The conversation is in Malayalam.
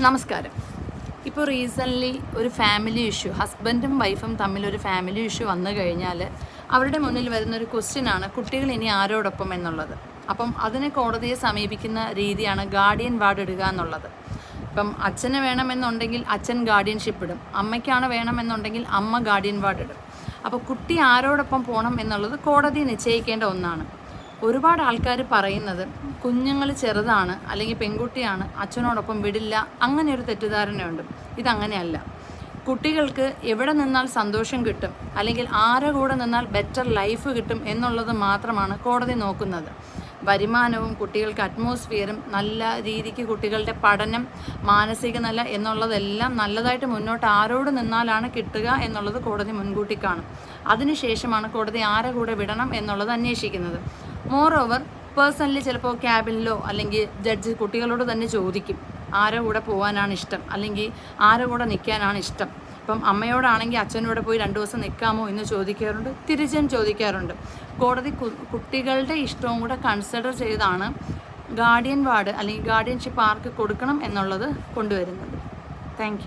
നമസ്കാരം. ഇപ്പോൾ റീസെന്റ്ലി ഒരു ഫാമിലി ഇഷ്യൂ ഹസ്ബൻഡും വൈഫും തമ്മിൽ ഒരു ഫാമിലി ഇഷ്യൂ വന്നു കഴിഞ്ഞാൽ അവരുടെ മുന്നിൽ വരുന്ന ഒരു ക്വസ്റ്റ്യനാണ് കുട്ടികൾ ഇനി ആരോടൊപ്പം എന്നുള്ളത്? അപ്പം അതിനെ കോടതിയെ സമീപിക്കുന്ന രീതിയാണ് ഗാർഡിയൻ വാർഡ് ഇടുക എന്നുള്ളത്. ഇപ്പം അച്ഛന് വേണമെന്നുണ്ടെങ്കിൽ അച്ഛൻ ഗാർഡിയൻഷിപ്പ് ഇടും. അമ്മയ്ക്കാണ് വേണമെന്നുണ്ടെങ്കിൽ അമ്മ ഗാർഡിയൻ വാർഡ് ഇടും. അപ്പോൾ കുട്ടി ആരോടൊപ്പം പോകണം എന്നുള്ളത് കോടതി നിശ്ചയിക്കേണ്ട ഒന്നാണ്. ഒരുപാട് ആൾക്കാർ പറയുന്നത് കുഞ്ഞുങ്ങൾ ചെറുതാണ് അല്ലെങ്കിൽ പെൺകുട്ടിയാണ് അച്ഛനോടൊപ്പം വിടില്ല അങ്ങനെ ഒരു തെറ്റിദ്ധാരണയുണ്ട്. ഇതങ്ങനെയല്ല. കുട്ടികൾക്ക് എവിടെ നിന്നാൽ സന്തോഷം കിട്ടും അല്ലെങ്കിൽ ആരെ കൂടെ നിന്നാൽ ബെറ്റർ ലൈഫ് കിട്ടും എന്നുള്ളത് മാത്രമാണ് കോടതി നോക്കുന്നത്. വരുമാനവും കുട്ടികൾക്ക് അറ്റ്മോസ്ഫിയറും നല്ല രീതിക്ക് കുട്ടികളുടെ പഠനം മാനസിക നില എന്നുള്ളതെല്ലാം നല്ലതായിട്ട് മുന്നോട്ട് ആരോട് നിന്നാലാണ് കിട്ടുക എന്നുള്ളത് കോടതി മുൻകൂട്ടി കാണും. അതിനുശേഷമാണ് കോടതി ആരെ കൂടെ വിടണം എന്നുള്ളത് അന്വേഷിക്കുന്നത്. മോർ ഓവർ പേഴ്സണലി ചിലപ്പോൾ ക്യാബിനിലോ അല്ലെങ്കിൽ ജഡ്ജ് കുട്ടികളോട് തന്നെ ചോദിക്കും. ആരെ കൂടെ പോകാനാണ് ഇഷ്ടം? അല്ലെങ്കിൽ ആരെ കൂടെ നിൽക്കാനാണ് ഇഷ്ടം? ഇപ്പം അമ്മയോടാണെങ്കിൽ അച്ഛനോട് പോയി രണ്ട് ദിവസം നിൽക്കാമോ എന്ന് ചോദിക്കാറുണ്ട്. തിരിച്ചും ചോദിക്കാറുണ്ട്. കോടതി കുട്ടികളുടെ ഇഷ്ടവും കൂടെ കൺസിഡർ ചെയ്താണ് ഗാർഡിയൻ വാർഡ് അല്ലെങ്കിൽ ഗാർഡിയൻഷിപ്പ് ആർക്ക് കൊടുക്കണം എന്നുള്ളത് കൊണ്ടുവരുന്നത്. താങ്ക്